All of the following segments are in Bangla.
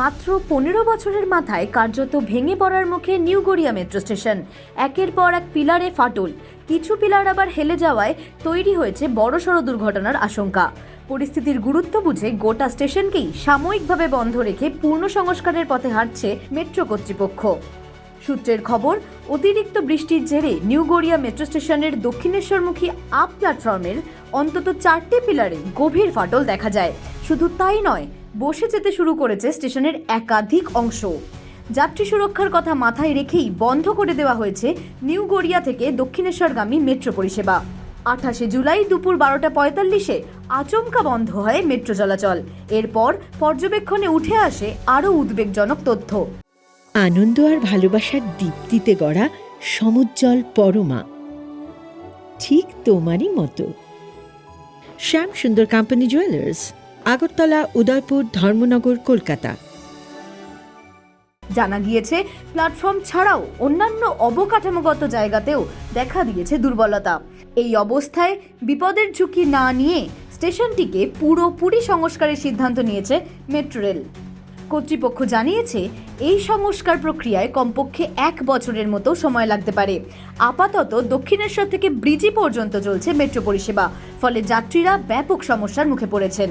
মাত্র পনেরো বছরের মাথায় কার্যত ভেঙে পড়ার মুখে নিউ গড়িয়া মেট্রো স্টেশন। একের পর এক পিলারে ফাটল। কিছু পিলার আবার হেলে যাওয়ায় তৈরি হয়েছে বড়সড় দুর্ঘটনার আশঙ্কা। পরিস্থিতির গুরুত্ব বুঝে গোটা স্টেশনকেই সাময়িকভাবে বন্ধ রেখে পূর্ণ সংস্কারের পথে হাঁটছে মেট্রো কর্তৃপক্ষ। সূত্রের খবর, অতিরিক্ত বৃষ্টির জেরে নিউ গড়িয়া মেট্রো স্টেশনের দক্ষিণেশ্বরমুখী আপ প্ল্যাটফর্মের অন্তত চারটি পিলারে গভীর ফাটল দেখা যায়। শুধু তাই নয় বসে যেতে শুরু করেছে স্টেশনের একাধিক অংশ। যাত্রী সুরক্ষার কথা মাথায় রেখেই বন্ধ করে দেওয়া হয়েছে নিউ গড়িয়া থেকে দক্ষিণেশ্বরগামী মেট্রো পরিষেবা। আঠাশে জুলাই দুপুর বারোটা পঁয়তাল্লিশে আচমকা বন্ধ হয় মেট্রো চলাচল। এরপর পর্যবেক্ষণে উঠে আসে আরও উদ্বেগজনক তথ্য। আনন্দ আর ভালোবাসার দীপ্তিতে গড়া সমুজ্জ্বল পরমা। ঠিক তোমারই মতো। Shyam Sundar company jewellers Agartala, Udaipur, Dharmanagar, Kolkata. জানা গিয়েছে, প্ল্যাটফর্ম ছাড়াও অন্যান্য অবকাঠামোগত জায়গাতেও দেখা দিয়েছে দুর্বলতা। এই অবস্থায় বিপদের ঝুঁকি না নিয়ে স্টেশনটিকে পুরোপুরি সংস্কারের সিদ্ধান্ত নিয়েছে মেট্রো রেল। কর্তৃপক্ষ জানিয়েছে, এই সংস্কার প্রক্রিয়ায় কমপক্ষে এক বছরের মতো সময় লাগতে পারে। আপাতত দক্ষিণেশ্বর থেকে ব্রিজি পর্যন্ত চলছে মেট্রো পরিষেবা, ফলে যাত্রীরা ব্যাপক সমস্যার মুখে পড়েছেন।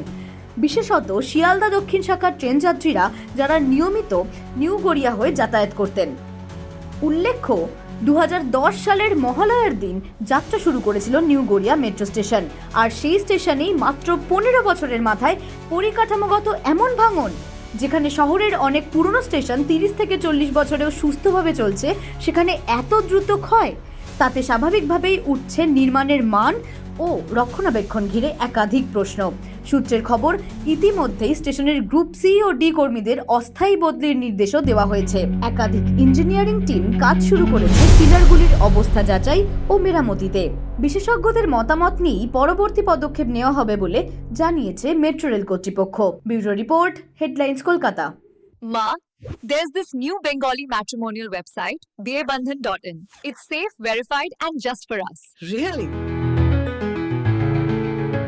বিশেষত শিয়ালদা দক্ষিণ শাখার ট্রেন যাত্রীরা যারা নিয়মিত নিউ গড়িয়া হয়ে যাতায়াত করতেন। উল্লেখ্য দু হাজার দশ সালের মহালয়ার দিন যাত্রা শুরু করেছিল নিউ গড়িয়া মেট্রো স্টেশন। আর সেই স্টেশনেই মাত্র পনেরো বছরের মাথায় পরিকাঠামোগত এমন ভাঙন, যেখানে শহরের অনেক পুরনো স্টেশন তিরিশ থেকে চল্লিশ বছরেও সুস্থভাবে চলছে, সেখানে এত দ্রুত ক্ষয়, তাতে স্বাভাবিকভাবেই উঠছে নির্মাণের মান ও রক্ষণাবেক্ষণ ঘিরে একাধিক প্রশ্ন সূত্রের খবর ইতিমধ্যেই স্টেশনের গ্রুপ সি ও ডি কর্মীদের অস্থায়ী বদলির নির্দেশও দেওয়া হয়েছে একাধিক ইঞ্জিনিয়ারিং টিম কাজ শুরু করেছে পিলারগুলির অবস্থা যাচাই ও মেরামতিতে বিশেষজ্ঞদের মতামত নিয়েই পরবর্তী পদক্ষেপ নেওয়া হবে বলে জানিয়েছে মেট্রো রেল কর্তৃপক্ষ bureau report headlines Kolkata Ma, there's this new Bengali matrimonial website, dearbandhan.in. It's safe, verified, and just for us. Really?